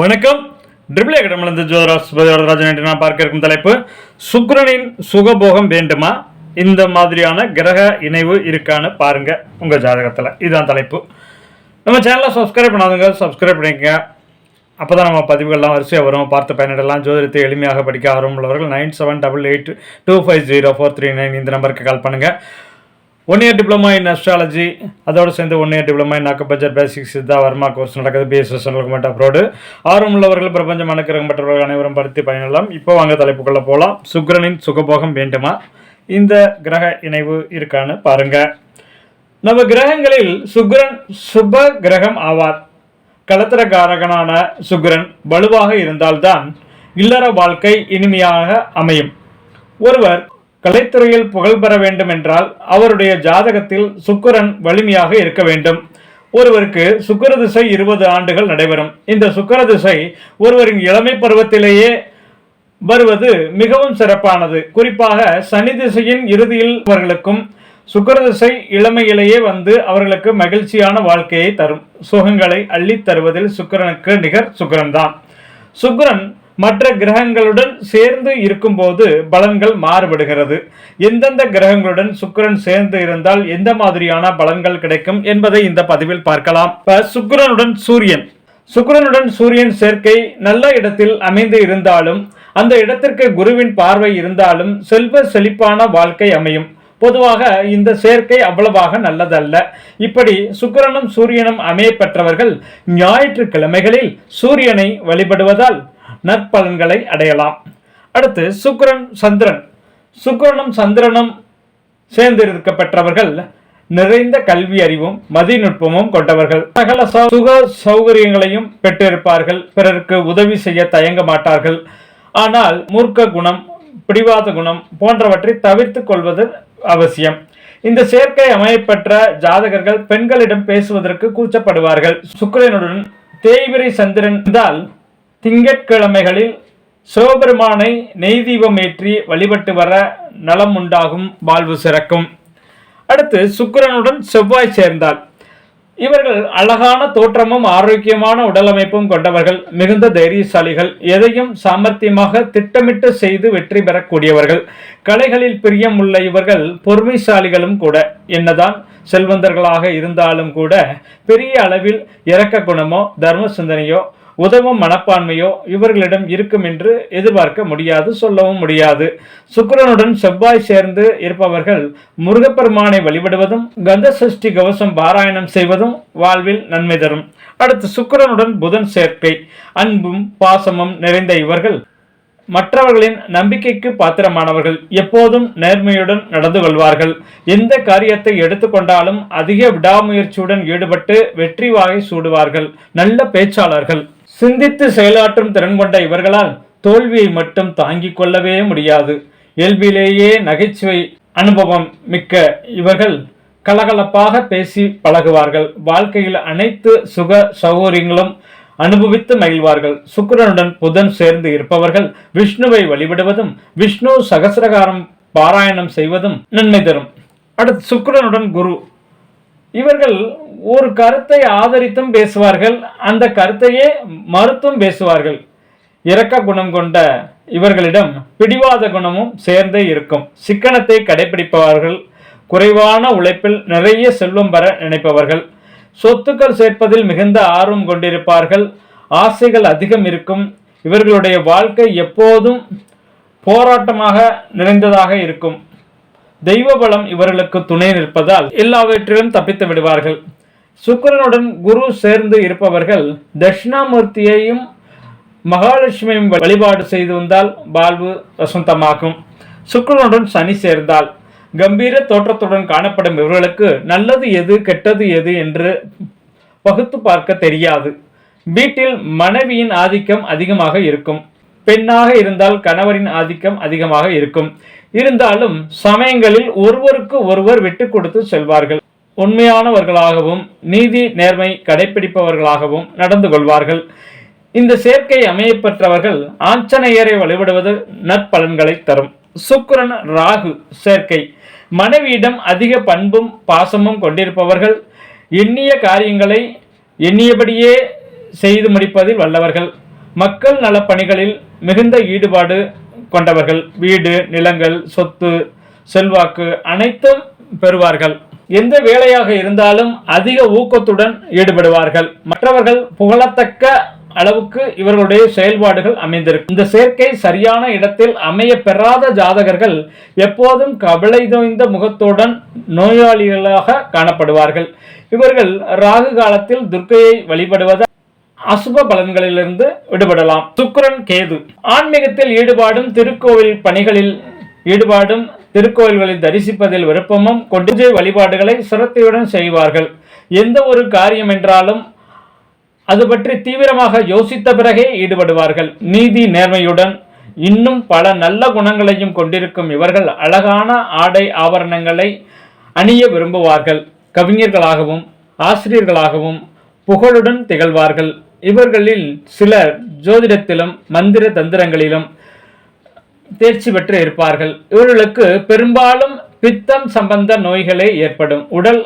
வணக்கம். ட்ரிபிள் ஏகடமிலிருந்து ஜோதராஜ் ஜோதராஜன் நான் பார்க்க இருக்கும் தலைப்பு சுக்ரனின் சுகபோகம் வேண்டுமா? இந்த மாதிரியான கிரக இணைவு இருக்கான்னு பாருங்க உங்க ஜாதகத்தில். இதுதான் தலைப்பு. நம்ம சேனலை சப்ஸ்கிரைப் பண்ணாதவங்க சப்ஸ்கிரைப் பண்ணிக்கங்க. அப்போ தான் நம்ம பதிவுகள்லாம் வரிசையாக வரும். பார்த்து பயனிடலாம் ஜோதிடத்தை எளிமையாக படிக்க ஆர்வம் உள்ளவர்கள் nine seven double eight two five zero four three nine இந்த நம்பருக்கு கால் பண்ணுங்கள் one year diploma in astrology அதோடு சேர்ந்து one year diploma in acupuncture basic Siddha Varma course நடக்குது. பிஎஸ்எஸ் கவர்மெண்ட் அப்ரோடு ஆர்வம் உள்ளவர்கள் பிரபஞ்சம் அனுக்கிரகம் பெற்றவர்கள் அனைவரும் படுத்தி பயனெல்லாம். இப்போ வாங்க தலைப்புக்குள்ளே போகலாம் சுக்கிரனின் சுகபோகம் வேண்டுமா? இந்த கிரக இணைவு இருக்கான்னு பாருங்க. நம்ம கிரகங்களில் சுக்கிரன் சுப கிரகம் ஆவார். கலத்திரக்காரகனான சுக்கிரன் வலுவாக இருந்தால்தான் இல்லற வாழ்க்கை இனிமையாக அமையும். ஒருவர் கலைத்துறையில் புகழ் பெற வேண்டும் என்றால் அவருடைய ஜாதகத்தில் சுக்கரன் வலிமையாக இருக்க வேண்டும். ஒருவருக்கு சுக்கர திசை இருபது ஆண்டுகள் நடைபெறும். இந்த சுக்கர திசை ஒருவரின் இளமை பருவத்திலேயே வருவது மிகவும் சிறப்பானது. குறிப்பாக சனி திசையின் இறுதியில் அவர்களுக்கும் சுக்கர திசை இளமையிலேயே வந்து அவர்களுக்கு மகிழ்ச்சியான வாழ்க்கையை தரும். சுகங்களை அள்ளித் தருவதில் சுக்கரனுக்கு நிகர் சுக்கிரன் தான் சுக்கிரன் மற்ற கிரகங்களுடன் சேர்ந்து இருக்கும்போது பலன்கள் மாறுபடுகிறது. எந்தெந்த கிரகங்களுடன் சுக்கரன் சேர்ந்து இருந்தால் எந்த மாதிரியான பலன்கள் கிடைக்கும் என்பதை இந்த பதிவில் பார்க்கலாம். இப்ப சுக்கிரனுடன் சூரியன். சுக்கரனுடன் சூரியன் சேர்க்கை நல்ல இடத்தில் அமைந்து இருந்தாலும் அந்த இடத்திற்கு குருவின் பார்வை இருந்தாலும் செல்வ செழிப்பான வாழ்க்கை அமையும். பொதுவாக இந்த சேர்க்கை அவ்வளவாக நல்லதல்ல. இப்படி சுக்கிரனும் சூரியனும் அமைய பெற்றவர்கள் ஞாயிற்றுக்கிழமைகளில் சூரியனை வழிபடுவதால் நற்பலன்களை அடையலாம். அடுத்து சுக்கரன் சந்திரன். சுக்கரனும் சந்திரனும் சேர்ந்திருக்க பெற்றவர்கள் நிறைந்த கல்வி அறிவும் மதிநுட்பமும் கொண்டவர்கள். சகல சுக சௌகரியங்களையும் பெற்றிருப்பார்கள். பிறருக்கு உதவி செய்ய தயங்க மாட்டார்கள். ஆனால் மூர்க்க குணம் பிடிவாத குணம் போன்றவற்றை தவிர்த்துக் கொள்வது அவசியம். இந்த சேர்க்கை அமையப்பெற்ற ஜாதகர்கள் பெண்களிடம் பேசுவதற்கு கூச்சப்படுவார்கள். சுக்கரனுடன் தேய்விரை சந்திரன் என்றால் திங்கட்கிழமைகளில் சிவபெருமானை நெய் தீபம் ஏற்றி வழிபட்டு வர நலம் உண்டாகும் வாழ்வு சிறக்கும். அடுத்து சுக்கிரனுடன் செவ்வாய் சேர்ந்தால். இவர்கள் அழகான தோற்றமும் ஆரோக்கியமான உடலமைப்பும் கொண்டவர்கள் மிகுந்த தைரியசாலிகள் எதையும் சாமர்த்தியமாக திட்டமிட்டு செய்து வெற்றி பெறக்கூடியவர்கள் கலைகளில் பிரியம் உள்ள இவர்கள் பொறுமைசாலிகளும் கூட. என்னதான் செல்வந்தர்களாக இருந்தாலும் கூட பெரிய அளவில் இறக்க குணமோ தர்ம சிந்தனையோ உதவும் மனப்பான்மையோ இவர்களிடம் இருக்கும் என்று எதிர்பார்க்க முடியாது சொல்லவும் முடியாது. சுக்கரனுடன் செவ்வாய் சேர்ந்து இருப்பவர்கள் முருகப்பெருமானை வழிபடுவதும் கந்த சஷ்டி கவசம் பாராயணம் செய்வதும் வாழ்வில் நன்மை தரும். அடுத்து சுக்கரனுடன் புதன் சேர்க்கை. அன்பும் பாசமும் நிறைந்த இவர்கள் மற்றவர்களின் நம்பிக்கைக்கு பாத்திரமானவர்கள். எப்போதும் நேர்மையுடன் நடந்து கொள்வார்கள். எந்த காரியத்தை எடுத்துக்கொண்டாலும் அதிக விடாமுயற்சியுடன் ஈடுபட்டு வெற்றி வாகை சூடுவார்கள். நல்ல பேச்சாளர்கள். சிந்தித்து செயலாற்றும் திறன் கொண்ட இவர்களால் தோல்வியை மட்டும் தாங்கிக் கொள்ளவே முடியாது. இயல்பிலேயே நகைச்சுவை அனுபவம் மிக்க இவர்கள் கலகலப்பாக பேசி பழகுவார்கள். வாழ்க்கையில் அனைத்து சுக சௌகரியங்களும் அனுபவித்து மகிழ்வார்கள். சுக்கிரனுடன் புதன் சேர்ந்து இருப்பவர்கள் விஷ்ணுவை வழிபடுவதும் விஷ்ணு சகசிரகாரம் பாராயணம் செய்வதும் நன்மை தரும். அடுத்து சுக்கரனுடன் குரு இவர்கள் ஒரு கருத்தை ஆதரித்தும் பேசுவார்கள் அந்த கருத்தையே மறுத்தும் பேசுவார்கள். இரக்க குணம் கொண்ட இவர்களிடம் பிடிவாத குணமும் சேர்ந்தே இருக்கும். சிக்கனத்தை கடைபிடிப்பவர்கள் குறைவான உழைப்பில் நிறைய செல்வம் பெற நினைப்பவர்கள் சொத்துக்கள் சேர்ப்பதில் மிகுந்த ஆர்வம் கொண்டிருப்பார்கள் ஆசைகள் அதிகம் இருக்கும். இவர்களுடைய வாழ்க்கை எப்போதும் போராட்டமாக நிறைந்ததாக இருக்கும். தெய்வ பலம் இவர்களுக்கு துணை நிற்பதால் எல்லாவற்றிலும் தப்பித்து விடுவார்கள். சுக்கரனுடன் குரு சேர்ந்து இருப்பவர்கள் தட்சிணாமூர்த்தியையும் மகாலட்சுமியும் வழிபாடு செய்து வந்தால் வாழ்வு வசந்தமாகும். சுக்கரனுடன் சனி சேர்ந்தால் கம்பீர தோற்றத்துடன் காணப்படும் இவர்களுக்கு நல்லது எது கெட்டது எது என்று பகுத்து பார்க்க தெரியாது. வீட்டில் மனைவியின் ஆதிக்கம் அதிகமாக இருக்கும். பெண்ணாக இருந்தால் கணவரின் ஆதிக்கம் அதிகமாக இருக்கும். இருந்தாலும் சமயங்களில் ஒருவருக்கு ஒருவர் விட்டு கொடுத்து செல்வார்கள். உண்மையானவர்களாகவும் நீதி நேர்மை கடைபிடிப்பவர்களாகவும் நடந்து கொள்வார்கள். இந்த சேர்க்கை அமையப்பெற்றவர்கள் ஆஞ்சநேயரை வழிபடுவது நற்பலன்களை தரும். சுக்கரன் ராகு சேர்க்கை. மனைவியிடம் அதிக பண்பும் பாசமும் கொண்டிருப்பவர்கள் எண்ணிய காரியங்களை எண்ணியபடியே செய்து முடிப்பதில் வல்லவர்கள். மக்கள் நலப் பணிகளில் மிகுந்த ஈடுபாடு கொண்டவர்கள் வீடு நிலங்கள் சொத்து செல்வாக்கு அனைத்தும் பெறுவார்கள். எந்த வேலையாக இருந்தாலும் அதிக ஊக்கத்துடன் ஈடுபடுவார்கள். மற்றவர்கள் புகழத்தக்க அளவுக்கு இவர்களுடைய செயல்பாடுகள் அமைந்திருக்கும். இந்த சேர்க்கை சரியான இடத்தில் அமைய பெறாத ஜாதகர்கள் எப்போதும் கவலை தோய்ந்த முகத்துடன் நோயாளிகளாக காணப்படுவார்கள். இவர்கள் ராகு காலத்தில் துர்க்கையை வழிபடுவதால் அசுப பலன்களிலிருந்து விடுபடலாம். சுக்கரன் கேது. ஆன்மீகத்தில் ஈடுபாடும் திருக்கோவில் பணிகளில் ஈடுபாடும் திருக்கோயில்களில் தரிசிப்பதில் விருப்பமும் கொண்டு வழிபாடுகளை சிரத்தையுடன் செய்வார்கள். எந்த ஒரு காரியம் என்றாலும் அது பற்றி தீவிரமாக யோசித்த பிறகே ஈடுபடுவார்கள். நீதி நேர்மையுடன் இன்னும் பல நல்ல குணங்களையும் கொண்டிருக்கும் இவர்கள் அழகான ஆடை ஆபரணங்களை அணிய விரும்புவார்கள். கவிஞர்களாகவும் ஆசிரியர்களாகவும் புகழுடன் திகழ்வார்கள். இவர்களில் சிலர் ஜோதிடத்திலும் மந்திர தந்திரங்களிலும் தேர்ச்சி பெற்று இருப்பார்கள். இவர்களுக்கு பெரும்பாலும் பித்தம் சம்பந்த நோய்களே ஏற்படும். உடல்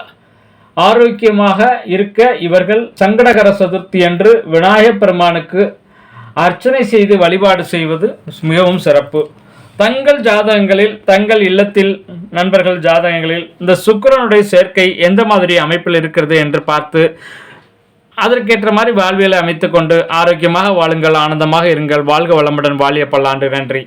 ஆரோக்கியமாக இருக்க இவர்கள் சங்கடகர சதுர்த்தி அன்று விநாயகப் பெருமானுக்கு அர்ச்சனை செய்து வழிபாடு செய்வது மிகவும் சிறப்பு. தங்கள் ஜாதகங்களில் தங்கள் இல்லத்தில் நண்பர்கள் ஜாதகங்களில் இந்த சுக்கரனுடைய சேர்க்கை எந்த மாதிரி அமைப்பில் இருக்கிறது என்று பார்த்து அதற்கேற்ற மாதிரி வாழ்வியலை அமைத்துக்கொண்டு ஆரோக்கியமாக வாழுங்கள் ஆனந்தமாக இருங்கள். வாழ்க வளமுடன் வாழிய பல்லாண்டு. நன்றி.